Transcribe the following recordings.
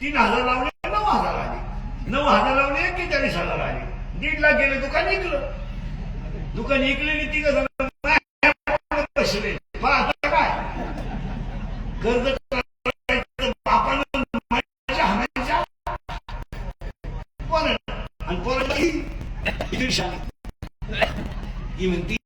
तीन हजार लावले नऊ हजार आले. नऊ हजार लावले एक्केचाळीस हजार आले. दीड लाख गेले दुकान इकलं. दुकान इकलेली तिघ जण बसले. आता काय? कर्ज बापानं माझ्या हाणायच्या पोरानं. आणि परत ही ही म्हणती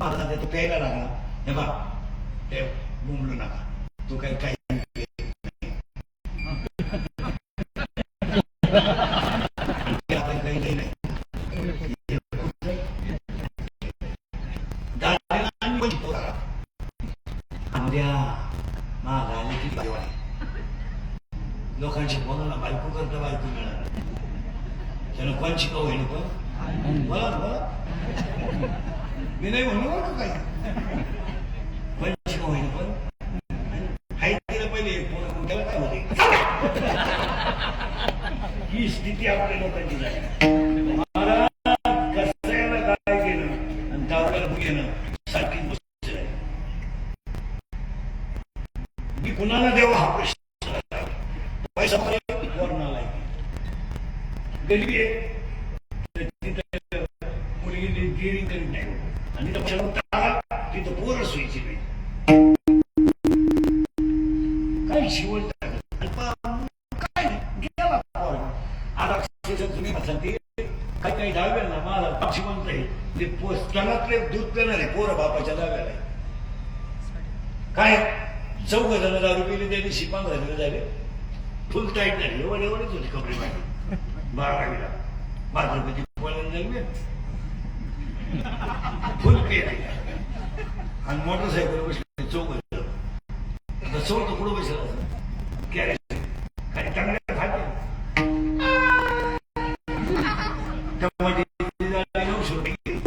माझा तो प्यायला लागला हे बा हे बोंबलू नका. तू काही काही आपण काही बोलायला बायको करता बायको त्यानं कोणची का होईल पण बोला बोला. मी नाही म्हणू बरं काही. कोणची होईल पण. हाय तिला पहिले त्याला काय होते ही स्थिती आपल्या लोकांची झाली. महाराज कसायला काय केलं? आणि दावल्याला घेणं सारखी गोष्ट मी कुणाला देवा हा प्रश्न पैसा आलाय. गरीबी आहे. आणि तिथं नाही काय शिवण काय गेला आता तुम्ही ते काही काही ते दूध पिणारे पोर बापाच्या डाव्याला काय चौघ जण दारू पिले त्या दिवशी पंधरा दिवस झाले फुल टाईट झाली एवढे एवढेच होते कपडे माझे बारावीला फुल पेरे आणि मोटरसायकल बसले चौघ जण. आता चौथ कुठं बसला कॅरेज काय चांगल्या खाते टमाटे नऊशे रुपये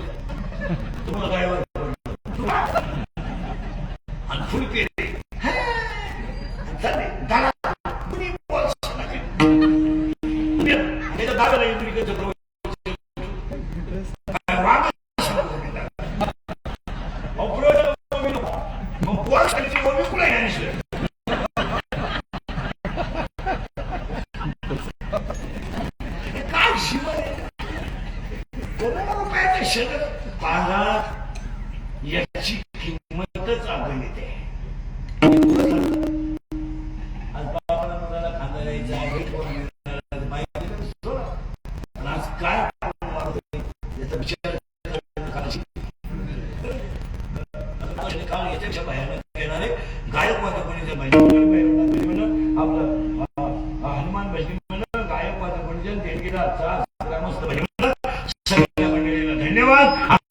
तुम्हाला काय आणि फुल पेरे दादाला इंद्रिकेचं धन्यवाद.